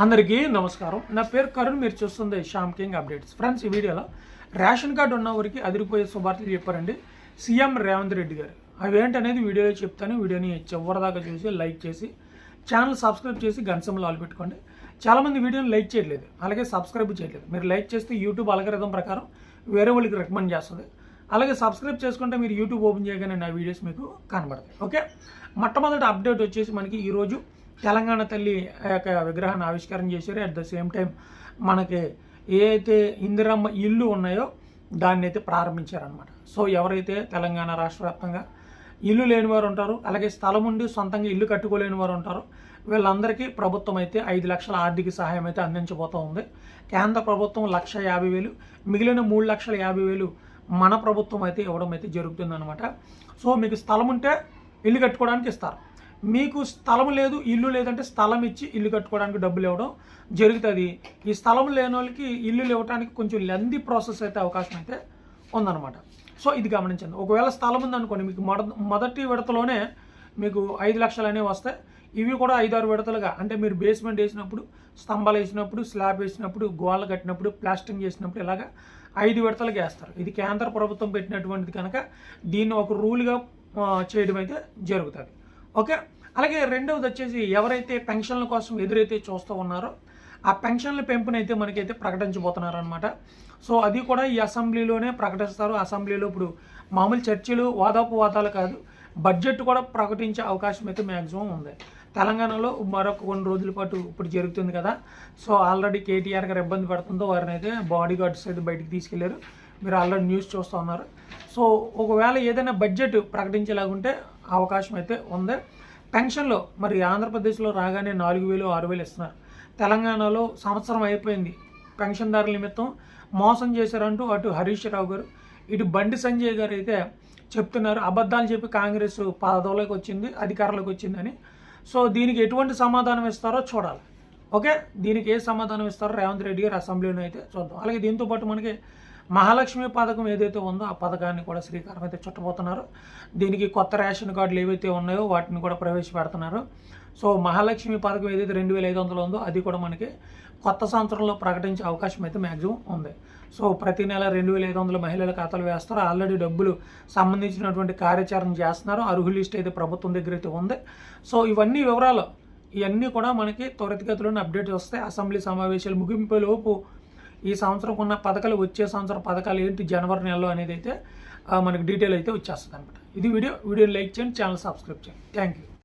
అందరికీ నమస్కారం. నా పేరు కరుణ్ మీరు చూస్తుంది శ్యామ్ కింగ్ అప్డేట్స్. ఫ్రెండ్స్ ఈ వీడియోలో రేషన్ కార్డు ఉన్నవారికి అదిరిపోయే శుభార్తలు చెప్పారండి సీఎం రేవంత్ రెడ్డి గారు. అవేంటనేది వీడియోలో చెప్తాను. వీడియోని చివరిదాకా చూసి లైక్ చేసి ఛానల్ సబ్స్క్రైబ్ చేసి గన్సంలో ఆలు పెట్టుకోండి. చాలామంది వీడియోని లైక్ చేయట్లేదు. అలాగే సబ్స్క్రైబ్ చేయట్లేదు. మీరు లైక్ చేస్తే యూట్యూబ్ అలగరిథం ప్రకారం వేరే వాళ్ళకి రికమెండ్ చేస్తుంది. అలాగే సబ్స్క్రైబ్ చేసుకుంటే మీరు యూట్యూబ్ ఓపెన్ చేయగానే నా వీడియోస్ మీకు కనబడతాయి. ఓకే? మొట్టమొదటి అప్డేట్ వచ్చేసి మనకి ఈరోజు తెలంగాణ తల్లి ఆ యొక్క విగ్రహాన్ని ఆవిష్కరణ చేశారు. అట్ ద సేమ్ టైం మనకి ఏ అయితే ఇందిరమ్మ ఇల్లు ఉన్నాయో దాన్ని అయితే ప్రారంభించారనమాట సో ఎవరైతే తెలంగాణ రాష్ట్ర వ్యాప్తంగా ఇల్లు లేని వారు ఉంటారు అలాగే స్థలం ఉండి సొంతంగా ఇల్లు కట్టుకోలేని వారు ఉంటారు వీళ్ళందరికీ ప్రభుత్వం అయితే ఐదు లక్షల ఆర్థిక సహాయం అయితే అందించబోతూ ఉంది. కేంద్ర ప్రభుత్వం లక్ష యాభై వేలు మిగిలిన మూడు లక్షల యాభై వేలు మన ప్రభుత్వం అయితే ఇవ్వడం అయితే జరుగుతుందన్నమాట. సో మీకు స్థలం ఉంటే ఇల్లు కట్టుకోవడానికి ఇస్తారు. మీకు స్థలం లేదు ఇల్లు లేదంటే స్థలం ఇచ్చి ఇల్లు కట్టుకోవడానికి డబ్బులు ఇవ్వడం జరుగుతుంది. ఈ స్థలం లేని వాళ్ళకి ఇల్లు ఇవ్వడానికి కొంచెం లెంది ప్రాసెస్ అయితే అవకాశం అయితే ఉందన్నమాట. సో ఇది గమనించండి. ఒకవేళ స్థలం ఉందనుకోండి మీకు మొద మొదటి విడతలోనే మీకు ఐదు లక్షలు అనేవి వస్తాయి. ఇవి కూడా ఐదారు విడతలుగా. అంటే మీరు బేస్మెంట్ వేసినప్పుడు స్తంభాలు వేసినప్పుడు స్లాబ్ వేసినప్పుడు గోడలు కట్టినప్పుడు ప్లాస్టింగ్ చేసినప్పుడు ఇలాగా ఐదు విడతలుగా వేస్తారు. ఇది కేంద్ర ప్రభుత్వం పెట్టినటువంటిది కనుక దీన్ని ఒక రూల్గా చేయడం అయితే జరుగుతుంది. ఓకే? అలాగే రెండవది వచ్చేసి ఎవరైతే పెన్షన్ల కోసం ఎదురైతే చూస్తూ ఉన్నారో ఆ పెన్షన్ల పెంపునైతే మనకైతే ప్రకటించబోతున్నారు అనమాట సో అది కూడా ఈ అసెంబ్లీలోనే ప్రకటిస్తారు. అసెంబ్లీలో ఇప్పుడు మామూలు చర్చలు వాదాపు వాదాలు కాదు. బడ్జెట్ కూడా ప్రకటించే అవకాశం అయితే మ్యాక్సిమం ఉంది. తెలంగాణలో మరొక కొన్ని రోజుల పాటు ఇప్పుడు జరుగుతుంది కదా. సో ఆల్రెడీ కేటీఆర్ గారు ఇబ్బంది పడుతుందో వారిని అయితే బాడీ గార్డ్స్ అయితే బయటికి తీసుకెళ్ళారు. మీరు ఆల్రెడీ న్యూస్ చూస్తూ ఉన్నారు. సో ఒకవేళ ఏదైనా బడ్జెట్ ప్రకటించేలాగుంటే అవకాశం అయితే ఉంది. పెన్షన్లో మరి ఆంధ్రప్రదేశ్లో రాగానే నాలుగు వేలు ఆరు వేలు ఇస్తున్నారు. తెలంగాణలో సంవత్సరం అయిపోయింది పెన్షన్దారుల నిమిత్తం. మోసం చేశారంటూ అటు హరీష్ రావు గారు ఇటు బండి సంజయ్ గారు అయితే చెప్తున్నారు. అబద్ధాలు చెప్పి కాంగ్రెస్ పదవులోకి వచ్చింది అధికారంలోకి వచ్చిందని. సో దీనికి ఎటువంటి సమాధానం ఇస్తారో చూడాలి. ఓకే? దీనికి ఏ సమాధానం ఇస్తారో రేవంత్ రెడ్డి గారు అసెంబ్లీలో అయితే చూద్దాం. అలాగే దీంతో పాటు మనకి మహాలక్ష్మి పథకం ఏదైతే ఉందో ఆ పథకాన్ని కూడా శ్రీకారం అయితే చుట్టబోతున్నారు. దీనికి కొత్త రేషన్ కార్డులు ఏవైతే ఉన్నాయో వాటిని కూడా ప్రవేశపెడుతున్నారు. సో మహాలక్ష్మి పథకం ఏదైతే రెండు వేల ఐదు వందలు ఉందో అది కూడా మనకి కొత్త సంవత్సరంలో ప్రకటించే అవకాశం అయితే మ్యాక్సిమం ఉంది. సో ప్రతి నెల రెండు వేల ఐదు వందల మహిళల ఖాతాలు వేస్తారు. ఆల్రెడీ డబ్బులు సంబంధించినటువంటి కార్యాచరణ చేస్తున్నారు. అర్హు లిస్ట్ అయితే ప్రభుత్వం దగ్గర అయితే ఉంది. సో ఇవన్నీ వివరాలు ఇవన్నీ కూడా మనకి త్వరితగతిలోనే అప్డేట్ వస్తాయి. అసెంబ్లీ సమావేశాలు ముగింపులోపు ఈ సంవత్సరం ఉన్న పథకాలు వచ్చే సంవత్సరం పథకాలు ఏంటి జనవరి నెలలో అనేది అయితే మనకు డీటెయిల్ అయితే వచ్చేస్తుంది అనమాట ఇది వీడియో వీడియోని లైక్ చేయండి ఛానల్ సబ్స్క్రైబ్ చేయండి. Thank you